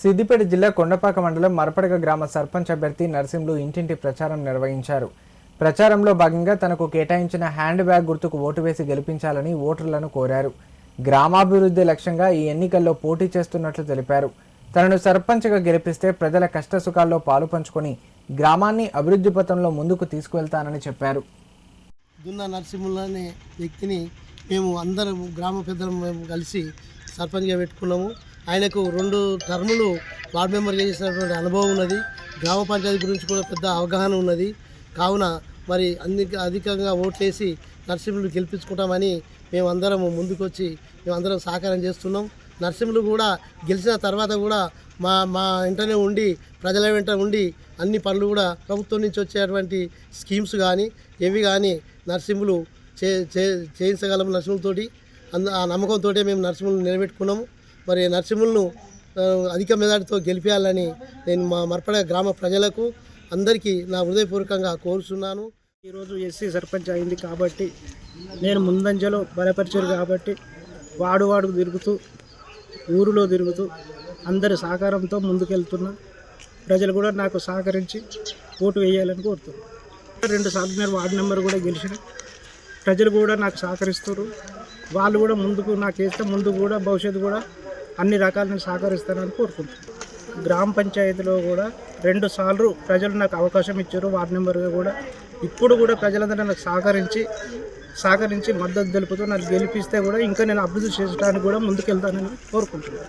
సిద్దిపేట జిల్లా కొండపాక మండలం మరపడగ గ్రామ సర్పంచ్ అభ్యర్థి నరసింహులు ఇంటింటి ప్రచారం నిర్వహించారు. ప్రచారంలో భాగంగా తనకు కేటాయించిన హ్యాండ్ బ్యాగ్ గుర్తుకు ఓటు వేసి గెలిపించాలని ఓటర్లను కోరారు. గ్రామాభివృద్ధి లక్ష్యంగా ఈ ఎన్నికల్లో పోటీ చేస్తున్నట్లు తెలిపారు. తనను సర్పంచ్గా గెలిపిస్తే ప్రజల కష్టసుఖాల్లో పాలు పంచుకొని గ్రామాన్ని అభివృద్ధి పథంలో ముందుకు తీసుకువెళ్తానని చెప్పారు. దున్న నరసింహులు అనే వ్యక్తిని మేము అందరం గ్రామ పెద్దలు మేము కలిసి సర్పంచ్గా పెట్టుకున్నాము. ఆయనకు రెండు టర్ములు వార్డు మెంబర్గా చేసినటువంటి అనుభవం ఉన్నది. గ్రామ పంచాయతీ గురించి కూడా పెద్ద అవగాహన ఉన్నది. కావున మరి అన్ని అధికంగా ఓట్లేసి నరసింహులు గెలిపించుకుంటామని మేము అందరం ముందుకొచ్చి మేమందరం సహకారం చేస్తున్నాం. నరసింహులు కూడా గెలిచిన తర్వాత కూడా మా మా వెంటనే ఉండి ప్రజల వెంట ఉండి అన్ని పనులు కూడా ప్రభుత్వం నుంచి వచ్చేటువంటి స్కీమ్స్ కానీ ఏవి కానీ నరసింహులు చే చే చేయించగలము నరసింహులతోటి. అంద ఆ నమ్మకంతో మేము నరసింహులు నిలబెట్టుకున్నాము. మరి నరసింహులను అధిక మెజార్టీతో గెలిపించాలని నేను మా మర్పడ గ్రామ ప్రజలకు అందరికీ నా హృదయపూర్వకంగా కోరుతున్నాను ఈరోజు ఎస్సీ సర్పంచ్ అయింది కాబట్టి నేను ముందంజలో బలపరిచారు కాబట్టి వాడు వాడుకు తిరుగుతూ ఊరిలో తిరుగుతూ అందరి సహకారంతో ముందుకెళ్తున్నా. ప్రజలు కూడా నాకు సహకరించి ఓటు వేయాలని కోరుతున్నాను రెండు సార్లు నేను వార్డు నెంబర్ కూడా గెలిచిన. ప్రజలు కూడా నాకు సహకరిస్తారు వాళ్ళు కూడా ముందుకు నాకు వేస్తే ముందు కూడా భవిష్యత్తు కూడా అన్ని రకాల సహకరిస్తానని కోరుకుంటున్నాను. గ్రామ పంచాయతీలో కూడా రెండు సార్లు ప్రజలు నాకు అవకాశం ఇచ్చారు. వార్డు నెంబర్గా కూడా ఇప్పుడు కూడా ప్రజలందరూ నాకు సహకరించి సహకరించి మద్దతు తెలుపుతూ నాకు గెలిపిస్తే కూడా ఇంకా నేను అభివృద్ధి చేయడానికి కూడా ముందుకెళ్తానని కోరుకుంటున్నాను.